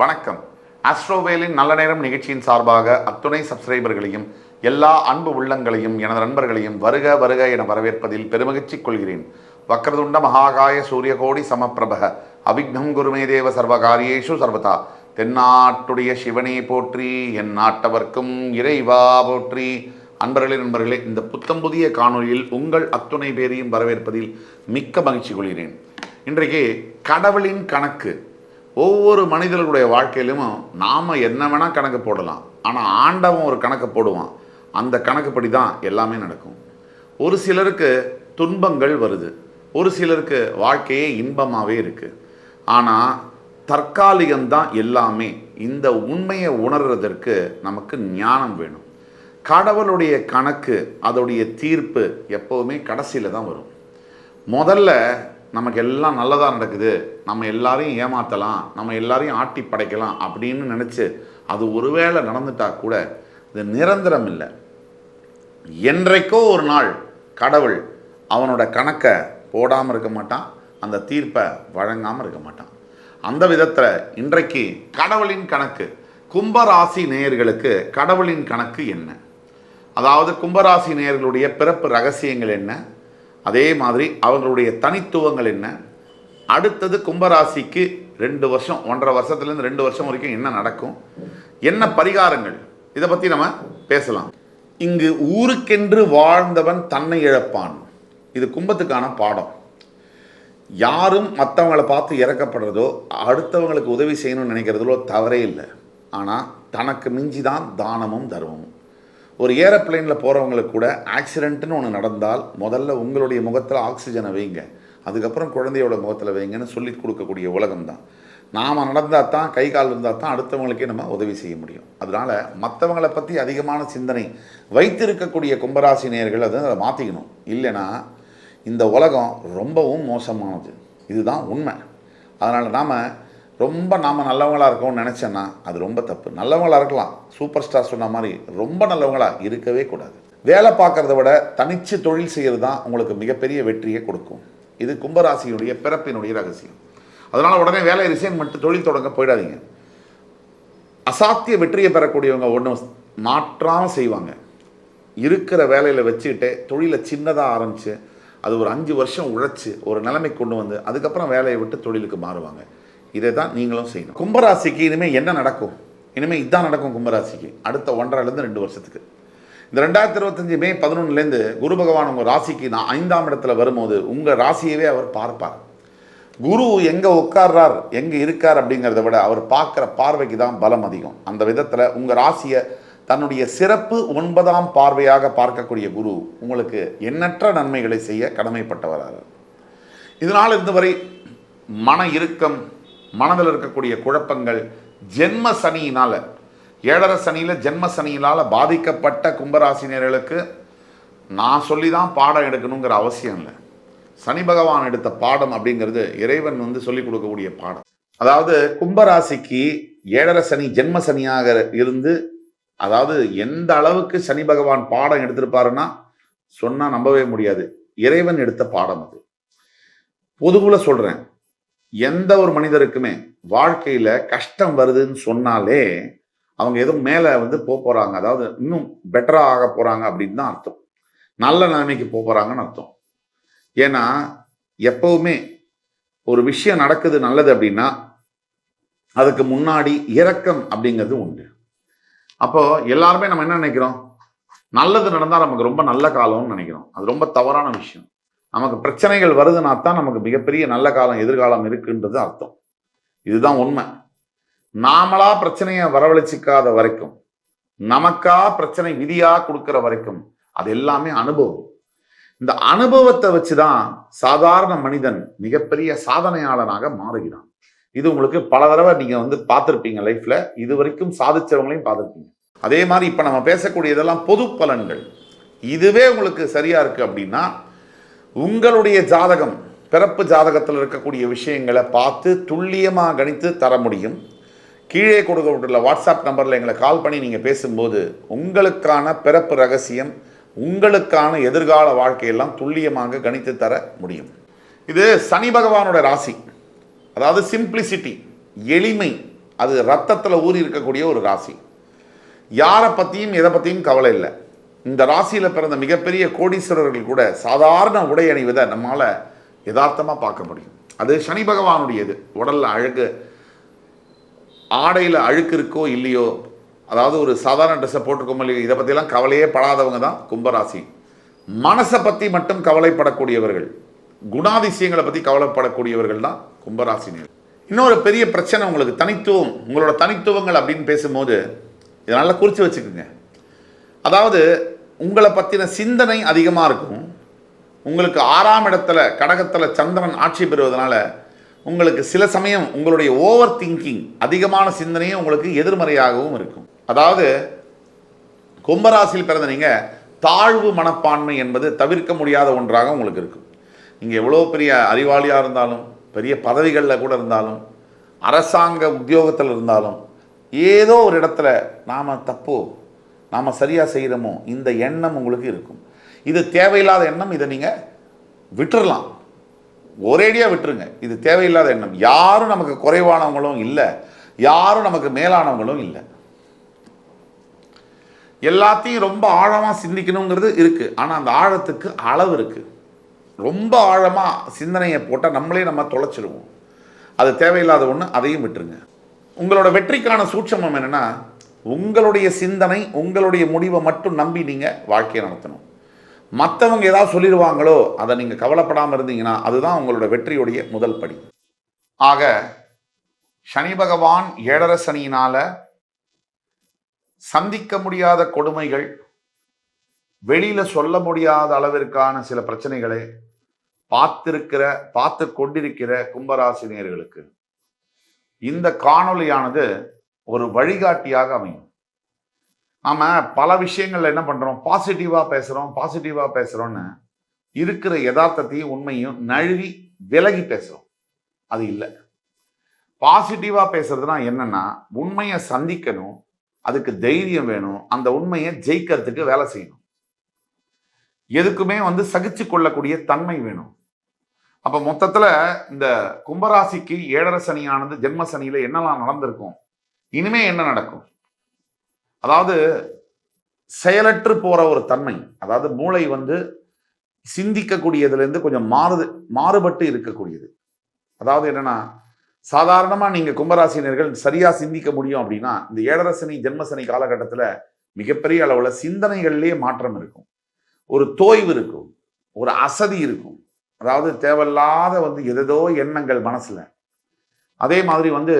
வணக்கம். ஆஸ்ட்ரோவேலின் நல்ல நேரம் நிகழ்ச்சியின் சார்பாக அத்துணை சப்ஸ்கிரைபர்களையும் எல்லா அன்பு உள்ளங்களையும் எனது நண்பர்களையும் வருக வருக என வரவேற்பதில் பெருமகிழ்ச்சி கொள்கிறேன். வக்ரதுண்ட மகாகாய சூரியகோடி சமப்பிரபக அவிக்னம் குருமே தேவ சர்வகாரியேஷு சர்வதா. தென்னாட்டுடைய சிவனே போற்றி என் நாட்டவர்க்கும் இறைவா போற்றி. அன்பர்களே நண்பர்களே இந்த புத்தம் புதிய காணொளியில் உங்கள் அத்துணை பேரையும் வரவேற்பதில் மிக்க மகிழ்ச்சி கொள்கிறேன். இன்றைக்கு கடவுளின் கணக்கு ஒவ்வொரு மனிதர்களுடைய வாழ்க்கையிலும் நாம் என்ன வேணால் கணக்கு போடலாம். ஆனால் ஆண்டவன் ஒரு கணக்கு போடுவான். அந்த கணக்குப்படி தான் எல்லாமே நடக்கும். ஒரு சிலருக்கு துன்பங்கள் வருது. ஒரு சிலருக்கு வாழ்க்கையே இன்பமாகவே இருக்குது ஆனால் தற்காலிகம்தான் எல்லாமே இந்த உண்மையை உணர்கிறதற்கு நமக்கு ஞானம் வேணும். கடவுளுடைய கணக்கு அதோடைய தீர்ப்பு எப்போவுமே கடைசியில் தான் வரும். முதல்ல நமக்கு எல்லாம் நல்லதாக நடக்குது. நம்ம எல்லாரையும் ஏமாற்றலாம் நம்ம எல்லாரையும் ஆட்டி படைக்கலாம் அப்படின்னு நினச்சி அது ஒருவேளை நடந்துட்டா கூட இது நிரந்தரம் இல்லை. என்றைக்கோ ஒரு நாள் கடவுள் அவனோட கணக்கை போடாமல் இருக்க மாட்டான் அந்த தீர்ப்பை வழங்காமல் இருக்க மாட்டான். அந்த விதத்தில் இன்றைக்கு கடவுளின் கணக்கு கும்பராசி நேயர்களுக்கு கடவுளின் கணக்கு என்ன? அதாவது கும்பராசி நேயர்களுடைய பிறப்பு ரகசியங்கள் என்ன? அதே மாதிரி அவர்களுடைய தனித்துவங்கள் என்ன? அடுத்தது கும்பராசிக்கு ரெண்டு வருஷம் ஒன்றரை வருஷத்துலேருந்து ரெண்டு வருஷம் வரைக்கும் என்ன நடக்கும்? என்ன பரிகாரங்கள்? இதை பற்றி நம்ம பேசலாம். இங்கு ஊருக்கென்று வாழ்ந்தவன் தன்னை இழப்பான். இது கும்பத்துக்கான பாடம். யாரும் மற்றவங்களை பார்த்து இறக்கப்படுறதோ அடுத்தவங்களுக்கு உதவி செய்யணும்னு நினைக்கிறதுலோ தவறே இல்லை. ஆனால் தனக்கு மிஞ்சி தான் தானமும் தர்மமும். ஒரு ஏரோப்ளேனில் போகிறவங்களுக்கு கூட ஆக்சிடென்ட்னு ஒன்று நடந்தால் முதல்ல உங்களுடைய முகத்தில் ஆக்சிஜனை வைங்க. அதுக்கப்புறம் குழந்தையோட முகத்தில் வைங்கன்னு சொல்லி கொடுக்கக்கூடிய உலகம் தான் நாம் நடந்தால் தான் கை கால் இருந்தால் தான் அடுத்தவங்களுக்கே நம்ம உதவி செய்ய முடியும். அதனால் மற்றவங்களை பற்றி அதிகமான சிந்தனை வைத்திருக்கக்கூடிய கும்பராசி நேர்கள் அதை அதை மாற்றிக்கணும் இல்லைன்னா இந்த உலகம் ரொம்பவும் மோசமானது. இதுதான் உண்மை. அதனால் நாம் ரொம்ப நாம் நல்லவங்களாக இருக்கோம்னு நினச்சேன்னா அது ரொம்ப தப்பு. நல்லவங்களாக இருக்கலாம். சூப்பர் ஸ்டார் சொன்ன மாதிரி ரொம்ப நல்லவங்களாக இருக்கவே கூடாது. வேலை பார்க்குறத விட தனிச்சு தொழில் செய்கிறது தான் உங்களுக்கு மிகப்பெரிய வெற்றியை கொடுக்கும். இது கும்பராசியினுடைய பிறப்பினுடைய ரகசியம். அதனால் உடனே வேலையை ரிசைன் பண்ணிட்டு தொழில் தொடங்க போயிடாதீங்க. அசாத்திய வெற்றியை பெறக்கூடியவங்க ஒன்றும் மாற்றாமல் செய்வாங்க. இருக்கிற வேலையில் வச்சுக்கிட்டே தொழிலை சின்னதாக ஆரம்பித்து அது ஒரு அஞ்சு வருஷம் உழைச்சி ஒரு நிலைமை கொண்டு வந்து அதுக்கப்புறம் வேலையை விட்டு தொழிலுக்கு மாறுவாங்க. இதை தான் நீங்களும் செய்யணும். கும்பராசிக்கு இனிமேல் என்ன நடக்கும்? இனிமேல் இதுதான் நடக்கும் கும்பராசிக்கு. அடுத்த ஒன்றரைலேருந்து ரெண்டு வருஷத்துக்கு. இந்த ரெண்டாயிரத்தி இருபத்தஞ்சி மே பதினொன்றுலேருந்து குரு பகவான் உங்கள் ராசிக்கு நான் ஐந்தாம் இடத்துல வரும்போது உங்கள் ராசியவே அவர் பார்ப்பார். குரு எங்கே உட்கார்றார் எங்கே இருக்கார் அப்படிங்கிறத விட அவர் பார்க்குற பார்வைக்கு தான் பலம் அதிகம். அந்த விதத்தில் உங்கள் ராசியை தன்னுடைய சிறப்பு ஒன்பதாம் பார்வையாக பார்க்கக்கூடிய குரு உங்களுக்கு எண்ணற்ற நன்மைகளை செய்ய கடமைப்பட்டவரார் இதனால் இருந்தவரை மன இறுக்கம் மனதில் இருக்கக்கூடிய குழப்பங்கள் ஜென்ம சனியினால் ஏழரை சனியில் ஜென்ம சனியினால் பாதிக்கப்பட்ட கும்பராசினியர்களுக்கு நான் சொல்லி தான் பாடம் எடுக்கணுங்கிற அவசியம் இல்லை. சனி பகவான் எடுத்த பாடம் அப்படிங்கிறது இறைவன் வந்து சொல்லிக் கொடுக்கக்கூடிய பாடம். அதாவது கும்பராசிக்கு ஏழரை சனி ஜென்ம சனியாக இருந்து அதாவது எந்த அளவுக்கு சனி பகவான் பாடம் எடுத்திருப்பாருன்னா சொன்னால் நம்பவே முடியாது. இறைவன் எடுத்த பாடம் அது. பொதுவில் சொல்கிறேன் எந்த ஒரு மனிதருக்குமே வாழ்க்கையில் கஷ்டம் வருதுன்னு சொன்னாலே அவங்க எதுவும் மேலே வந்து போக போகிறாங்க அதாவது இன்னும் பெட்டராக ஆக போகிறாங்க அப்படின்னு தான் அர்த்தம். நல்ல நிலைமைக்கு போக போகிறாங்கன்னு அர்த்தம். ஏன்னா எப்பவுமே ஒரு விஷயம் நடக்குது நல்லது அப்படின்னா அதுக்கு முன்னாடி இறக்கம் அப்படிங்கிறது உண்டு. அப்போ எல்லாருமே நம்ம என்ன நினைக்கிறோம்? நல்லது நடந்தால் நமக்கு ரொம்ப நல்ல காலம்னு நினைக்கிறோம். அது ரொம்ப தவறான விஷயம். நமக்கு பிரச்சனைகள் வருதுன்னா தான் நமக்கு மிகப்பெரிய நல்ல காலம் எதிர்காலம் இருக்குன்றது அர்த்தம். இதுதான் உண்மை. நாமளா பிரச்சனையை வரவழைச்சிக்காத வரைக்கும் நமக்கா பிரச்சனை விதியா கொடுக்கிற வரைக்கும் அது எல்லாமே அனுபவம். இந்த அனுபவத்தை வச்சுதான் சாதாரண மனிதன் மிகப்பெரிய சாதனையாளனாக மாறுகிறான். இது உங்களுக்கு பல தடவை நீங்க வந்து பார்த்துருப்பீங்க லைஃப்ல இது வரைக்கும் சாதிச்சவங்களையும் பார்த்துருப்பீங்க. அதே மாதிரி இப்ப நம்ம பேசக்கூடியதெல்லாம் பொது பலன்கள். இதுவே உங்களுக்கு சரியா இருக்கு அப்படின்னா உங்களுடைய ஜாதகம் பிறப்பு ஜாதகத்தில் இருக்கக்கூடிய விஷயங்களை பார்த்து துல்லியமாக கணித்து தர முடியும். கீழே கொடுக்கப்பட்டுள்ள வாட்ஸ்அப் நம்பரில் எங்களை கால் பண்ணி நீங்கள் பேசும்போது உங்களுக்கான பிறப்பு ரகசியம் உங்களுக்கான எதிர்கால வாழ்க்கையெல்லாம் துல்லியமாக கணித்து தர முடியும். இது சனி பகவானோட ராசி. அதாவது சிம்பிளிசிட்டி எளிமை அது ரத்தத்தில் ஊறி இருக்கக்கூடிய ஒரு ராசி. யாரை பற்றியும் எதை பற்றியும் கவலை இல்லை. இந்த ராசியில் பிறந்த மிகப்பெரிய கோடீஸ்வரர்கள் கூட சாதாரண உடை அணிவதை நம்மால் யதார்த்தமாக பார்க்க முடியும். அது சனி பகவானுடையது. உடலில் அழகு ஆடையில் அழுக்கு இருக்கோ இல்லையோ அதாவது ஒரு சாதாரண ட்ரெஸ்ஸை போட்டிருக்கோமோ இல்லையோ இதை பற்றிலாம் கவலையே படாதவங்க தான் கும்பராசி. மனசை பற்றி மட்டும் கவலைப்படக்கூடியவர்கள் குணாதிசயங்களை பற்றி கவலைப்படக்கூடியவர்கள் தான் கும்பராசினியர் இன்னொரு பெரிய பிரச்சனை உங்களுக்கு தனித்துவம் உங்களோட தனித்துவங்கள் அப்படின்னு பேசும்போது இதை நல்லா குறித்து வச்சுக்கோங்க. அதாவது உங்களை பற்றின சிந்தனை அதிகமாக இருக்கும். உங்களுக்கு ஆறாம் இடத்துல கடகத்தில் சந்திரன் ஆட்சி பெறுவதனால உங்களுக்கு சில சமயம் உங்களுடைய ஓவர் திங்கிங் அதிகமான சிந்தனையும் உங்களுக்கு எதிர்மறையாகவும் இருக்கும். அதாவது கும்பராசியில் பிறந்த நீங்கள் தாழ்வு மனப்பான்மை என்பது தவிர்க்க முடியாத ஒன்றாக உங்களுக்கு இருக்கும். நீங்கள் எவ்வளோ பெரிய அறிவாளியாக இருந்தாலும் பெரிய பதவிகளில் கூட இருந்தாலும் அரசாங்க உத்தியோகத்தில் இருந்தாலும் ஏதோ ஒரு இடத்துல நாம் தப்போ நாம் சரியாக செய்கிறோமோ இந்த எண்ணம் உங்களுக்கு இருக்கும். இது தேவையில்லாத எண்ணம் இதை நீங்கள் விட்டுறலாம். ஒரேடியாக விட்டுருங்க. இது தேவையில்லாத எண்ணம். யாரும் நமக்கு குறைவானவங்களும் இல்லை. யாரும் நமக்கு மேலானவங்களும் இல்லை. எல்லாத்தையும் ரொம்ப ஆழமாக சிந்திக்கணுங்கிறது இருக்குது ஆனால் அந்த ஆழத்துக்கு அளவு இருக்குது ரொம்ப ஆழமாக சிந்தனையை போட்டால் நம்மளே நம்ம தொலைச்சிடுவோம் அது தேவையில்லாத ஒன்று அதையும் விட்டுருங்க. உங்களோட வெற்றிக்கான சூட்சமம் என்னென்னா உங்களுடைய சிந்தனை உங்களுடைய முடிவை மட்டும் நம்பி நீங்கள் வாழ்க்கையை நடத்தணும். மற்றவங்க ஏதாவது சொல்லிடுவாங்களோ அதை நீங்கள் கவலைப்படாமல் இருந்தீங்கன்னா அதுதான் உங்களோட வெற்றியுடைய முதல் படி. ஆக சனி பகவான் ஏழரை சனியினால சந்திக்க முடியாத கொடுமைகள் வெளியில் சொல்ல முடியாத அளவிற்கான சில பிரச்சனைகளை பார்த்திருக்கிற பார்த்து கொண்டிருக்கிற கும்பராசினியர்களுக்கு இந்த காணொளியானது ஒரு வழிகாட்டியாக அமையும். நாம் பல விஷயங்களில் என்ன பண்ணுறோம் பாசிட்டிவாக பேசுகிறோம் பாசிட்டிவாக பேசுகிறோன்னு இருக்கிற யதார்த்தத்தையும் உண்மையும் நழுவி விலகி பேசுகிறோம் அது இல்லை. பாசிட்டிவாக பேசுறதுனா என்னன்னா உண்மையை சந்திக்கணும் அதுக்கு தைரியம் வேணும் அந்த உண்மையை ஜெயிக்கிறதுக்கு வேலை செய்யணும். எதுக்குமே வந்து சகிச்சு கொள்ளக்கூடிய தன்மை வேணும். அப்போ மொத்தத்தில் இந்த கும்பராசிக்கு ஏழரை சனியானது ஜென்ம சனியில் என்னெல்லாம் நடந்திருக்கும்? இனிமே என்ன நடக்கும்? அதாவது செயலற்று போற ஒரு தன்மை. அதாவது மூளை வந்து சிந்திக்கக்கூடியதுலேருந்து கொஞ்சம் மாறுது மாறுபட்டு இருக்கக்கூடியது. அதாவது என்னன்னா சாதாரணமாக நீங்கள் கும்பராசினியர்கள் சரியாக சிந்திக்க முடியும் அப்படின்னா இந்த ஏழரசனி ஜென்மசனி காலகட்டத்தில் மிகப்பெரிய அளவில் சிந்தனைகள்லேயே மாற்றம் இருக்கும். ஒரு தோய்வு இருக்கும். ஒரு அசதி இருக்கும். அதாவது தேவையில்லாத வந்து எதோ எண்ணங்கள் மனசில். அதே மாதிரி வந்து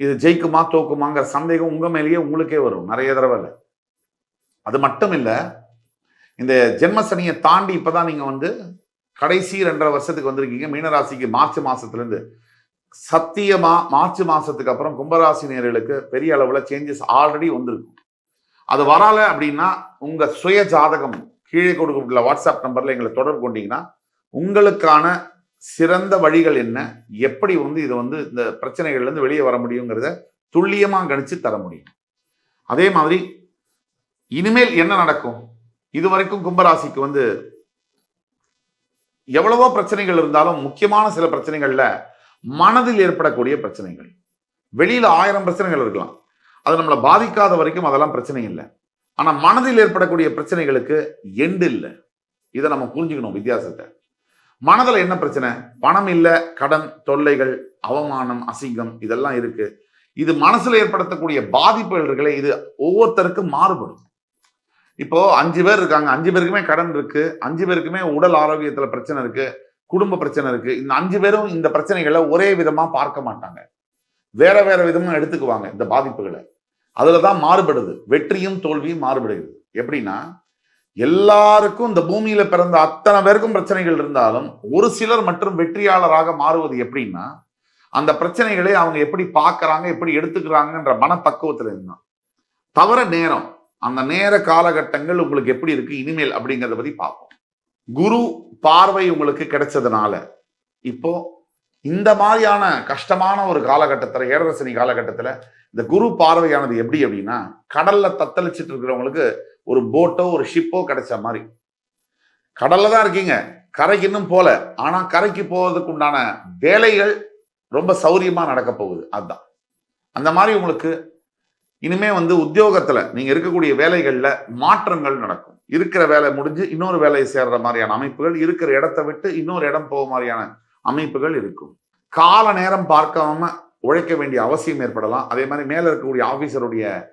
இது ஜெயிக்குமா தோக்குமாங்கிற சந்தேகம் உங்க மேலேயே உங்களுக்கே வரும் நிறைய தடவை இல்லை அது மட்டும் இல்லை இந்த ஜென்மசனியை தாண்டி இப்பதான் நீங்கள் வந்து கடைசி ரெண்டரை வருஷத்துக்கு வந்திருக்கீங்க. மீனராசிக்கு மார்ச் மாதத்துலேருந்து சத்தியமாக சத்தியமா மார்ச் மாதத்துக்கு அப்புறம் கும்பராசி நேர்களுக்கு பெரிய அளவில் சேஞ்சஸ் ஆல்ரெடி வந்திருக்கும். அது வரலை அப்படின்னா உங்கள் சுய ஜாதகம் கீழே கொடுக்கப்பட்டுள்ள வாட்ஸ்அப் நம்பரில் எங்களை தொடர்பு கொண்டீங்கன்னா உங்களுக்கான சிறந்த வழிகள் என்ன? எப்படி வந்து இதை வந்து இந்த பிரச்சனைகள்ல இருந்து வெளியே வர முடியுங்கிறத துல்லியமா கணிச்சு தர முடியும். அதே மாதிரி இனிமேல் என்ன நடக்கும்? இதுவரைக்கும் கும்பராசிக்கு வந்து எவ்வளவோ பிரச்சனைகள் இருந்தாலும் முக்கியமான சில பிரச்சனைகள்ல மனதில் ஏற்படக்கூடிய பிரச்சனைகள். வெளியில ஆயிரம் பிரச்சனைகள் இருக்கலாம். அது நம்மளை பாதிக்காத வரைக்கும் அதெல்லாம் பிரச்சனை இல்லை. ஆனா மனதில் ஏற்படக்கூடிய பிரச்சனைகளுக்கு எண்டு இல்லை. இதை நம்ம புரிஞ்சுக்கணும் வித்தியாசத்தை. மனதில் என்ன பிரச்சனை? பணம் இல்லை கடன் தொல்லைகள் அவமானம் அசிங்கம் இதெல்லாம் இருக்கு. இது மனசுல ஏற்படுத்தக்கூடிய பாதிப்புகள் இருக்குல்ல இது ஒவ்வொருத்தருக்கும் மாறுபடும். இப்போ அஞ்சு பேர் இருக்காங்க அஞ்சு பேருக்குமே கடன் இருக்கு அஞ்சு பேருக்குமே உடல் ஆரோக்கியத்துல பிரச்சனை இருக்கு குடும்ப பிரச்சனை இருக்கு. இந்த அஞ்சு பேரும் இந்த பிரச்சனைகளை ஒரே விதமா பார்க்க மாட்டாங்க. வேற வேற விதமா எடுத்துக்குவாங்க இந்த பாதிப்புகளை. அதுலதான் மாறுபடுது. வெற்றியும் தோல்வியும் மாறுபடுகிறது. எப்படின்னா எல்லாருக்கும் இந்த பூமியில பிறந்த அத்தனை பேருக்கும் பிரச்சனைகள் இருந்தாலும் ஒரு சிலர் மற்றும் வெற்றியாளராக மாறுவது எப்படின்னா அந்த பிரச்சனைகளை அவங்க எப்படி பார்க்கறாங்க எப்படி எடுத்துக்கிறாங்கன்ற மனப்பக்குவத்துல இருந்தான். தவிர நேரம் அந்த நேர காலகட்டங்கள் உங்களுக்கு எப்படி இருக்கு இனிமேல் அப்படிங்கிறத பத்தி பார்ப்போம். குரு பார்வை உங்களுக்கு கிடைச்சதுனால இப்போ இந்த மாதிரியான கஷ்டமான ஒரு காலகட்டத்துல ஏழரசனி காலகட்டத்துல இந்த குரு பார்வையானது எப்படி அப்படின்னா கடல்ல தத்தளிச்சிட்டு இருக்கிறவங்களுக்கு ஒரு போட்டோ ஒரு ஷிப்போ கிடைச்ச மாதிரி. கடல்ல தான் இருக்கீங்க. கரைக்கு இன்னும் போல. ஆனா கரைக்கு போவதுக்கு உண்டான வேலைகள் ரொம்ப சௌரியமா நடக்க போகுது. அதுதான். அந்த மாதிரி உங்களுக்கு இனிமே வந்து உத்தியோகத்துல நீங்க இருக்கக்கூடிய வேலைகள்ல மாற்றங்கள் நடக்கும். இருக்கிற வேலை முடிஞ்சு இன்னொரு வேலையை சேர்ற மாதிரியான அமைப்புகள் இருக்கிற இடத்த விட்டு இன்னொரு இடம் போக மாதிரியான அமைப்புகள் இருக்கும். கால நேரம் பார்க்காம உழைக்க வேண்டிய அவசியம் ஏற்படலாம். அதே மாதிரி மேல இருக்கக்கூடிய ஆபீசருடைய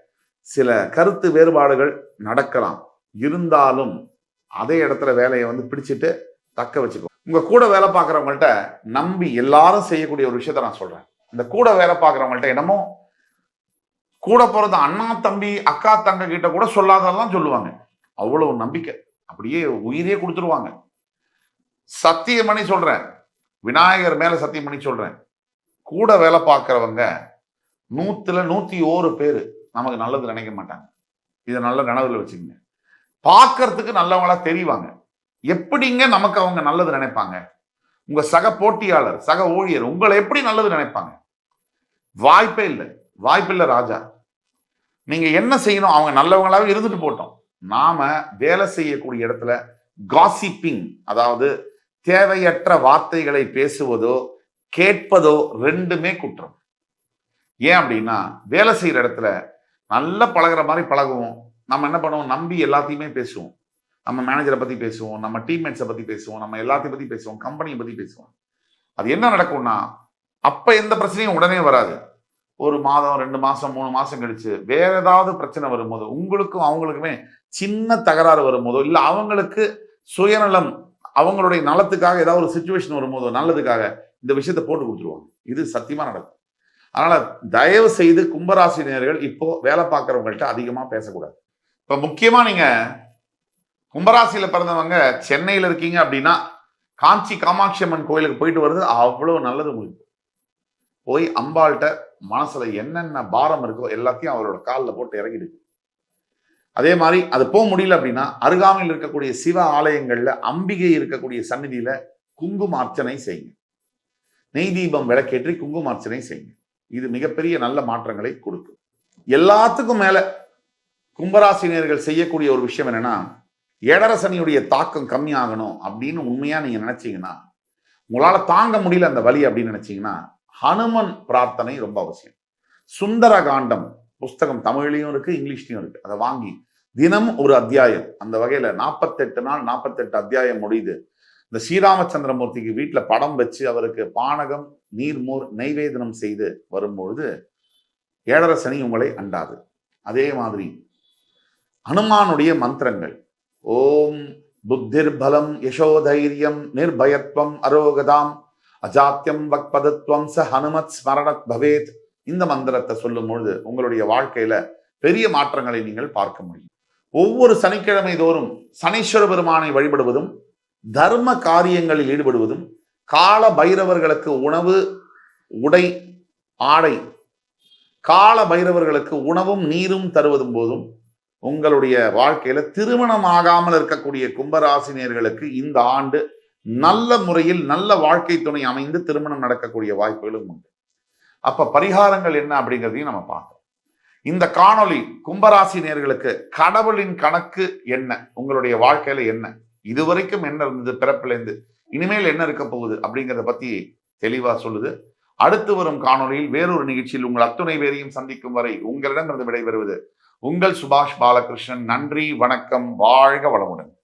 சில கருத்து வேறுபாடுகள் நடக்கலாம். இருந்தாலும் அதே இடத்துல வேலையை வந்து பிடிச்சிட்டு தக்க வச்சுக்கோ. உங்க கூட வேலை பார்க்குறவங்கள்ட்ட நம்பி எல்லாரும் செய்யக்கூடிய ஒரு விஷயத்த நான் சொல்றேன். இந்த கூட வேலை பார்க்குறவங்கள்ட்ட என்னமோ கூட பிறந்த அண்ணா தம்பி அக்கா தங்க கிட்ட கூட சொல்லாததெல்லாம் சொல்லுவாங்க. அவ்வளவு நம்பிக்கை. அப்படியே உயிரே கொடுத்துருவாங்க. சத்தியம் பண்ணி சொல்றேன். விநாயகர் மேல சத்தியம் பண்ணி சொல்றேன். கூட வேலை பார்க்கறவங்க நூத்துல நூத்தி ஓரு பேர் நமக்கு நல்லது நினைக்க மாட்டாங்க. இதை நல்ல நினைவில் வச்சுக்கோங்க. பார்க்கறதுக்கு நல்லவங்களா தெரிவாங்க. எப்படிங்க நமக்கு அவங்க நல்லது நினைப்பாங்க? உங்க சக போட்டியாளர் சக ஊழியர் உங்களை எப்படி நல்லது நினைப்பாங்க? வாய்ப்பே இல்லை. வாய்ப்பில்லை ராஜா. நீங்க என்ன செய்யணும்? அவங்க நல்லவங்களாவே இருந்துட்டு போட்டோம். நாம வேலை செய்யக்கூடிய இடத்துல காசிப்பிங் அதாவது தேவையற்ற வார்த்தைகளை பேசுவதோ கேட்பதோ ரெண்டுமே குற்றம். ஏன் அப்படின்னா வேலை செய்யற இடத்துல நல்லா பழகுற மாதிரி பழகுவோம். நம்ம என்ன பண்ணுவோம்? நம்பி எல்லாத்தையுமே பேசுவோம். நம்ம மேனேஜரை பற்றி பேசுவோம். நம்ம டீம்மேட்ஸை பற்றி பேசுவோம். நம்ம எல்லாத்தையும் பற்றி பேசுவோம். கம்பெனியை பற்றி பேசுவோம். அது என்ன நடக்கும்னா அப்போ எந்த பிரச்சனையும் உடனே வராது. ஒரு மாதம் ரெண்டு மாதம் மூணு மாதம் கழிச்சு வேற ஏதாவது பிரச்சனை வரும்போது உங்களுக்கும் அவங்களுக்குமே சின்ன தகராறு வரும்போதோ இல்லை அவங்களுக்கு சுயநலம் அவங்களுடைய நலத்துக்காக ஏதாவது ஒரு சுச்சுவேஷன் வரும்போதோ நல்லதுக்காக இந்த விஷயத்த போட்டு கொடுத்துருவாங்க. இது சத்தியமாக நடக்கும். அதனால தயவு செய்து கும்பராசினியர்கள் இப்போ வேலை பார்க்குறவங்கள்ட்ட அதிகமா பேசக்கூடாது. இப்ப முக்கியமா நீங்க கும்பராசியில பிறந்தவங்க சென்னையில இருக்கீங்க அப்படின்னா காஞ்சி காமாட்சி அம்மன் கோயிலுக்கு போயிட்டு வர்றது அவ்வளவு நல்லது உங்களுக்கு. போய் அம்பாள்கிட்ட மனசுல என்னென்ன பாரம் இருக்கோ எல்லாத்தையும் அவரோட காலில் போட்டு இறங்கிடுது அதே மாதிரி அது போக முடியல அப்படின்னா அருகாமையில் இருக்கக்கூடிய சிவ ஆலயங்கள்ல அம்பிகை இருக்கக்கூடிய சந்நிதியில குங்கும அர்ச்சனை செய்யுங்க. நெய் தீபம் விளக்கேற்றி குங்கும அர்ச்சனை செய்யுங்க. இது மிகப்பெரிய நல்ல மாற்றங்களை கொடுக்கும். எல்லாத்துக்கும் மேல கும்பராசினியர்கள் செய்யக்கூடிய ஒரு விஷயம் என்னன்னா ஏடரசனியுடைய தாக்கம் கம்மியாகணும் அப்படின்னு உண்மையா நீங்க நினைச்சீங்கன்னா உங்களால தாங்க முடியல அந்த வழி அப்படின்னு நினைச்சீங்கன்னா ஹனுமன் பிரார்த்தனை ரொம்ப அவசியம். சுந்தர காண்டம் புஸ்தகம் தமிழ்லையும் இருக்கு இங்கிலீஷ்லயும் இருக்கு. அதை வாங்கி தினம் ஒரு அத்தியாயம். அந்த வகையில நாற்பத்தெட்டு நாள் நாற்பத்தெட்டு அத்தியாயம் முடியுது. இந்த ஸ்ரீராமச்சந்திரமூர்த்திக்கு வீட்டுல படம் வச்சு அவருக்கு பானகம் நீர்மோர் நைவேதனம் செய்து வரும்பொழுது ஏழரை சனி உங்களை அண்டாது. அதே மாதிரி ஹனுமானுடைய மந்திரங்கள். ஓம் புத்திர் பலம் யசோதைரியம் நிர்பயத்வம் அரோகதாம் அஜாத்தியம் வக்பதத்வம் ச ஹனுமத் ஸ்மரணத் பவேத். இந்த மந்திரத்தை சொல்லும் பொழுது உங்களுடைய வாழ்க்கையில பெரிய மாற்றங்களை நீங்கள் பார்க்க முடியும். ஒவ்வொரு சனிக்கிழமை தோறும் சனீஸ்வர பெருமானை வழிபடுவதும் தர்ம காரியங்களில் ஈடுபடுவதும் கால பைரவர்களுக்கு உணவு உடை ஆடை கால பைரவர்களுக்கு உணவும் நீரும் தருவதும் போதும் உங்களுடைய வாழ்க்கையில திருமணம் ஆகாமல் இருக்கக்கூடிய கும்பராசினியர்களுக்கு இந்த ஆண்டு நல்ல முறையில் நல்ல வாழ்க்கை துணை அமைந்து திருமணம் நடக்கக்கூடிய வாய்ப்புகளும் உண்டு. அப்ப பரிகாரங்கள் என்ன அப்படிங்கிறதையும் நம்ம பார்க்கணும் இந்த காணொளி கும்பராசி நேர்களுக்கு கடவுளின் கணக்கு என்ன? உங்களுடைய வாழ்க்கையில என்ன? இதுவரைக்கும் என்ன இருந்தது? பிறப்பிலேருந்து. இனிமேல் என்ன இருக்க போகுது? அப்படிங்கிறத பத்தி தெளிவா சொல்லுது. அடுத்து வரும் காணொளியில் வேறொரு நிகழ்ச்சியில் உங்கள் அத்துணை பேரையும் சந்திக்கும் வரை உங்களிடமிருந்து விடைபெறுவது உங்கள் சுபாஷ் பாலகிருஷ்ணன். நன்றி வணக்கம் வாழ்க வளமுடன்.